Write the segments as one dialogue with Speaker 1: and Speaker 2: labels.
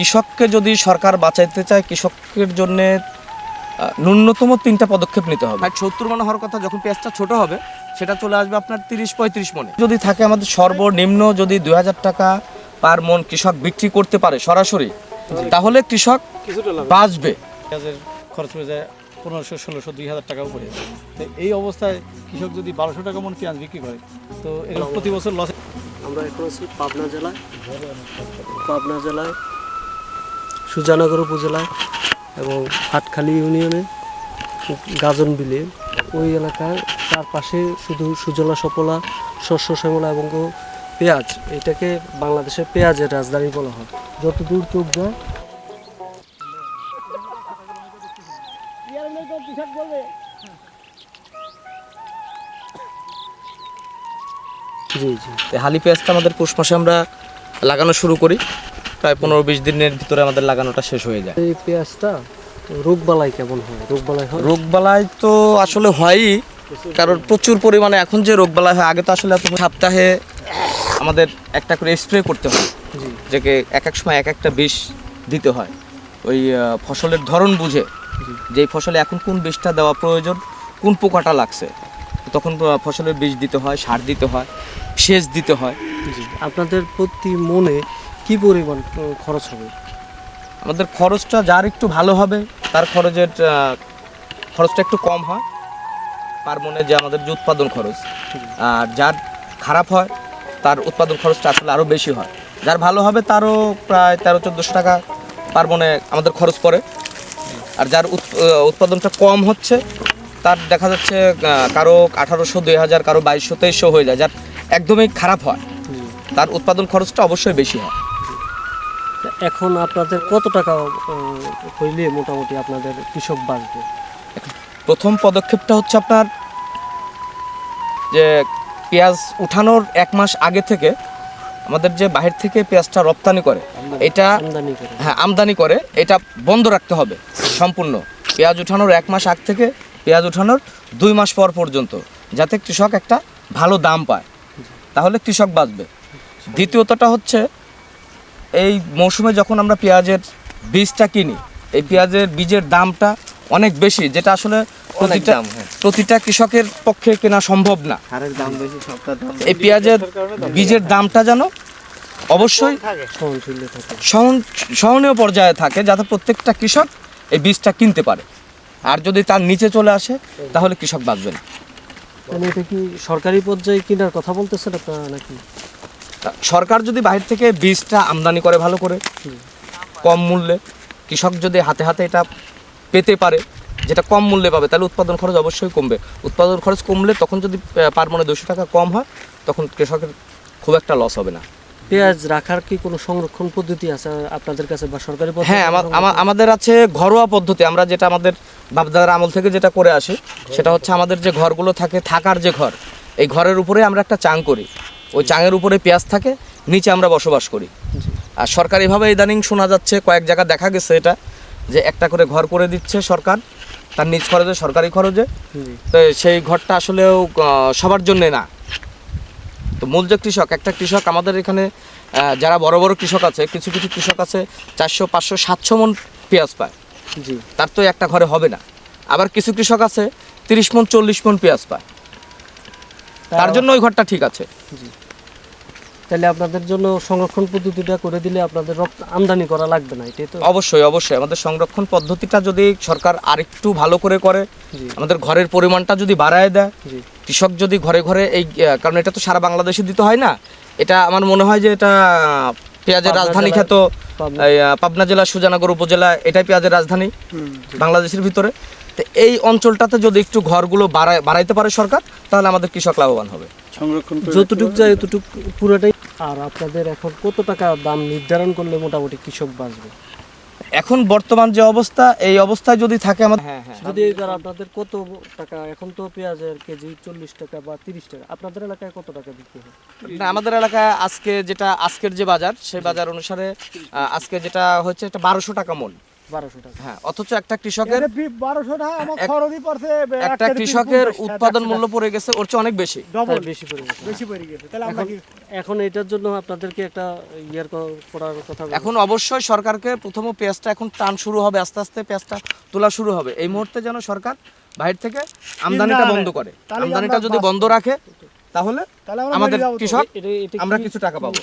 Speaker 1: কৃষককে যদি সরকার বাঁচাইতে চায় কৃষকের জন্য ন্যূনতম তিনটা পদক্ষেপ নিতে হবে। আর সত্তর মনে হওয়ার কথা যখন পেঁয়াজটা ছোট হবে সেটা চলে আসবে আপনার তিরিশ পঁয়ত্রিশ মনে। যদি থাকে আমাদের সর্বনিম্ন যদি দুই হাজার টাকা পার মন কৃষক বিক্রি করতে পারে সরাসরি তাহলে কৃষক বাঁচবে।
Speaker 2: পেঁয়াজের খরচ হয়ে যায় পনেরোশো ষোলোশো দুই হাজার টাকা উপরে। তো এই অবস্থায় কৃষক যদি বারোশো টাকা মন পেঁয়াজ বিক্রি করে তো এর প্রতি বছর লস
Speaker 3: আমরা এখন আছি পাবনা জেলায়। পাবনা জেলায় সুজানগর উপজেলায় এবং হাটখালি ইউনিয়নে গাজন বিলে। ওই এলাকার চারপাশে শুধু সুজলা সফলা শস্য, শ্যামলা এবং পেঁয়াজ, এটাকে বাংলাদেশের পেঁয়াজের রাজধানী বলা হয়। যত দূর চোখ যায় জি জি।
Speaker 1: হালি পেঁয়াজটা আমাদের পৌষ মাসে আমরা লাগানো শুরু করি। প্রায় পনেরো বিশ দিনের ভিতরে আমাদের লাগানোটা শেষ হয়ে যায়।
Speaker 3: এই পেঁয়াজটা রোগবালাই কেমন হয়? রোগবালাই হয়?
Speaker 1: রোগবালাই তো আসলে হয়ই কারণ প্রচুর পরিমাণে এখন যে রোগবালাই হয় আগে তো আসলে এত সপ্তাহে আমাদের একটা করে স্প্রে করতে হয়
Speaker 3: জি।
Speaker 1: যে এক এক সময় এক একটা বিষ দিতে হয়। ওই ফসলের ধরন বুঝে। যে ফসলে এখন কোন বিষটা দেওয়া প্রয়োজন কোন পোকাটা লাগছে তখন ফসলের বীজ দিতে হয় সার দিতে হয় সেচ দিতে হয়।
Speaker 3: আপনাদের প্রতি মনে কি পরিমাণ খরচ হবে?
Speaker 1: আমাদের খরচটা যার একটু ভালো হবে তার খরচের খরচটা একটু কম হয়। পার মনে যে আমাদের যে উৎপাদন খরচ আর যার খারাপ হয় তার উৎপাদন খরচটা আসলে আরও বেশি হয়। যার ভালো হবে তারও প্রায় তেরো চোদ্দোশো টাকা পার মনে আমাদের খরচ পড়ে। আর যার উৎ- উৎপাদনটা কম হচ্ছে তার দেখা যাচ্ছে কারও আঠারোশো দুই হাজার কারও বাইশশো তেইশশো হয়ে যায় যার একদমই খারাপ হয়। তার উৎপাদন খরচটা অবশ্যই বেশি হয়।
Speaker 3: এখন আপনাদের কত টাকা হইলে মোটামুটি আপনাদের কৃষক বাঁচবে?
Speaker 1: প্রথম পদক্ষেপটা হচ্ছে আপনার যে পেঁয়াজ উঠানোর এক মাস আগে থেকে আমাদের যে বাহির থেকে পেঁয়াজটা রপ্তানি করে এটা হ্যাঁ আমদানি করে এটা বন্ধ রাখতে হবে সম্পূর্ণ। পেঁয়াজ উঠানোর এক মাস আগ থেকে পেঁয়াজ উঠানোর দুই মাস পর পর্যন্ত যাতে কৃষক একটা ভালো দাম পায়। তাহলে কৃষক বাঁচবে। দ্বিতীয়তটা হচ্ছে এই মৌসুমে যখন আমরা পেঁয়াজের বীজটা কিনি এই পেঁয়াজের বীজের দামটা অনেক বেশি যেটা আসলে প্রতিটা প্রতিটা কৃষকের পক্ষে কেনা সম্ভব না।
Speaker 4: হারের দাম বেশি সবটার দাম
Speaker 1: এই পেঁয়াজের বীজের দামটা যেন অবশ্যই সহনীয় পর্যায়ে থাকে যাতে প্রত্যেকটা কৃষক এই বীজটা কিনতে পারে। আর যদি তার নিচে চলে আসে তাহলে কৃষক বাঁচবে না।
Speaker 3: মানে এটা কি সরকারি পর্যায়ে কেনার কথা বলতেছেন আপনারা নাকি?
Speaker 1: সরকার যদি বাইরে থেকে বীজটা আমদানি করে ভালো করে কম মূল্যে কৃষক যদি হাতে হাতে এটা পেতে পারে যেটা কম মূল্যে পাবে তাহলে উৎপাদন খরচ অবশ্যই কমবে। উৎপাদন খরচ কমলে তখন যদি পার মনে দুশো টাকা কম হয় তখন কৃষকের খুব একটা লস হবে না।
Speaker 3: পেঁয়াজ রাখার কি কোনো সংরক্ষণ পদ্ধতি আছে আপনাদের কাছে বা সরকারি
Speaker 1: হ্যাঁ আমাদের আছে ঘরোয়া পদ্ধতি। আমরা যেটা আমাদের বাপদাদার আমল থেকে যেটা করে আসি সেটা হচ্ছে আমাদের যে ঘরগুলো থাকে থাকার যে ঘর এই ঘরের উপরে আমরা একটা চাং করি। ওই চাঙের উপরে পেঁয়াজ থাকে নিচে আমরা বসবাস করি। আর সরকারিভাবে ইদানিং শোনা যাচ্ছে কয়েক জায়গা দেখা গেছে এটা যে একটা করে ঘর করে দিচ্ছে সরকার তার নিজ খরচে সরকারি খরচে। তো সেই ঘরটা আসলেও সবার জন্যে না। তো মূল যে কৃষক একটা কৃষক আমাদের এখানে যারা বড় বড় কৃষক আছে কিছু কিছু কৃষক আছে চারশো পাঁচশো সাতশো মন পেঁয়াজ পায়।
Speaker 3: জি।
Speaker 1: তার তো একটা ঘরে হবে না। আবার কিছু কৃষক আছে তিরিশ মন চল্লিশ মন পেঁয়াজ পায়। তার জন্য ওই ঘরটা ঠিক আছে।
Speaker 3: তাহলে আপনাদের জন্য সংরক্ষণ পদ্ধতিটা করে দিলে আপনাদের রপ্ত- আমদানি করা লাগবে না এটাই তো?
Speaker 1: অবশ্যই অবশ্যই। আমাদের সংরক্ষণ পদ্ধতিটা যদি সরকার আরেকটু ভালো করে করে আমাদের ঘরের পরিমাণটা যদি বাড়ায় দেয় কৃষক যদি ঘরে ঘরে এই কারণ এটা তো সারা বাংলাদেশে দিতে হয় না এটা আমার মনে হয় যে এটা পেঁয়াজের রাজধানী খ্যাত।
Speaker 3: পাবনা।
Speaker 1: জেলা সুজানগর উপজেলা এটাই পেঁয়াজের রাজধানী বাংলাদেশের ভিতরে। তো এই অঞ্চলটাতে যদি একটু ঘরগুলো বাড়ায় বাড়াইতে পারে সরকার তাহলে আমাদের কৃষক লাভবান হবে।
Speaker 4: সংরক্ষণ
Speaker 3: যতটুক যায় এতটুক পুরোটাই। আর আপনাদের এখন কত টাকা দাম নির্ধারণ করলে মোটামুটি কৃষক বাঁচবে?
Speaker 1: এখন বর্তমান যে অবস্থা এই অবস্থায় যদি থাকে আমাদের হ্যাঁ হ্যাঁ।
Speaker 3: যদি আপনাদের কত টাকা এখন তো পেঁয়াজের কেজি চল্লিশ টাকা বা তিরিশ টাকা। আপনাদের এলাকায় কত টাকা বিক্রি হয়?
Speaker 1: না আমাদের এলাকায় আজকে যেটা আজকের যে বাজার সেই বাজার অনুসারে আজকে যেটা হচ্ছে এটা বারোশো টাকা মন।
Speaker 3: টাকা
Speaker 1: হ্যাঁ অথচ একটা কৃষকের
Speaker 5: বারোশো টাকা আমার খরচই পড়ছে
Speaker 1: একটা কৃষকের উৎপাদন মূল্য পড়ে গেছে ওর চেয়ে অনেক বেশি।
Speaker 5: ডবল।
Speaker 3: বেশি পড়ে গেছে।
Speaker 5: বেশি পড়ে গেছে। তাহলে আমরা
Speaker 3: এখন এটার জন্য আপনাদেরকে একটা ইয়ার করার কথা
Speaker 1: এখন অবশ্যই সরকারকে প্রথম পেঁয়াজটা এখন টান শুরু হবে আস্তে আস্তে পেঁয়াজটা তোলা শুরু হবে। এই মুহূর্তে যেন সরকার বাইরে থেকে আমদানিটা বন্ধ করে। আমদানিটা যদি বন্ধ রাখে তাহলে আমাদের। কৃষক আমরা কিছু টাকা পাবো।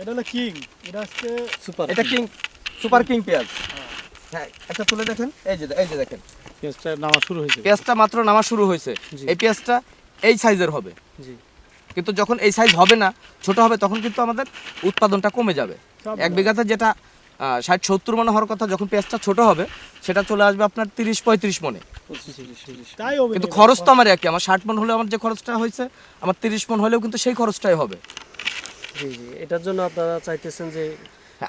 Speaker 5: এটা হলো কিং। এটা হচ্ছে
Speaker 3: সুপার
Speaker 1: এটা কিং সুপার কিং পেঁয়াজ। হ্যাঁ একটা তুলে দেখেন। এই যে এই যে দেখেন।
Speaker 2: পেঁয়াজটা নামা শুরু হয়েছে।
Speaker 1: পেঁয়াজটা মাত্র নামা শুরু হয়েছে। এই পেঁয়াজটা এই সাইজের হবে।
Speaker 3: জি।
Speaker 1: কিন্তু যখন এই সাইজ হবে না ছোট হবে তখন কিন্তু আমাদের উৎপাদনটা কমে যাবে। এক বিঘাতে যেটা ষাট সত্তর মনে হওয়ার কথা যখন পেঁয়াজটা ছোট হবে সেটা চলে আসবে আপনার তিরিশ পঁয়ত্রিশ মনে।
Speaker 5: তাই
Speaker 1: কিন্তু খরচ তো আমার একই। আমার ষাট মন হলে আমার যে খরচটা হয়েছে আমার তিরিশ মন হলেও কিন্তু সেই খরচটাই হবে।
Speaker 3: জি জি। এটার জন্য আপনারা চাইতেছেন যে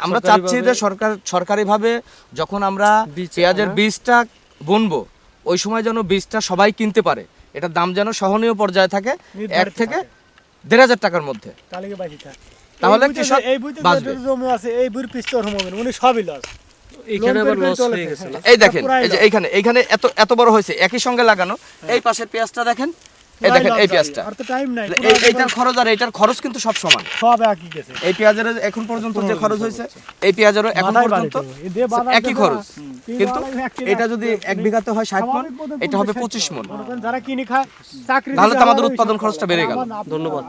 Speaker 1: আমরা চাচ্ছি যে সরকার সরকারিভাবে যখন আমরা পেঁয়াজের বীজটা বুনবো ওই সময় যেন বীজটা সবাই কিনতে পারে। এটার দাম যেন সহনীয় পর্যায়ে থাকে এক থেকে দেড় হাজার টাকার মধ্যে।
Speaker 5: তাহলে কি বাঁচি এই বুইতে
Speaker 1: কৃষক।
Speaker 5: জমি আছে এই বুড়ি পিস্তর হবে উনি সবই লস
Speaker 3: এখানে আবার লস হয়ে গেছে।
Speaker 1: এই দেখেন এই যে এইখানে এইখানে এত এত বড় হয়েছে একই সঙ্গে লাগানো। এই পাশের পেঁয়াজটা দেখেন এই দেখেন এই পেঁয়াজটা।
Speaker 5: আর তো টাইম নাই
Speaker 1: এইটার খরচ আর এইটার খরচ কিন্তু সব সমান।
Speaker 5: সব একই গেছে।
Speaker 1: এই পেঁয়াজের এখন পর্যন্ত যে খরচ হয়েছে এই পেঁয়াজেরও এখন পর্যন্ত একই খরচ। কিন্তু এটা যদি এক বিঘাতে হয় ষাট মন এটা হবে পঁচিশ মন।
Speaker 5: যারা কিনে খায়
Speaker 1: তাহলে তো আমাদের উৎপাদন খরচটা বেড়ে গেল।
Speaker 3: ধন্যবাদ।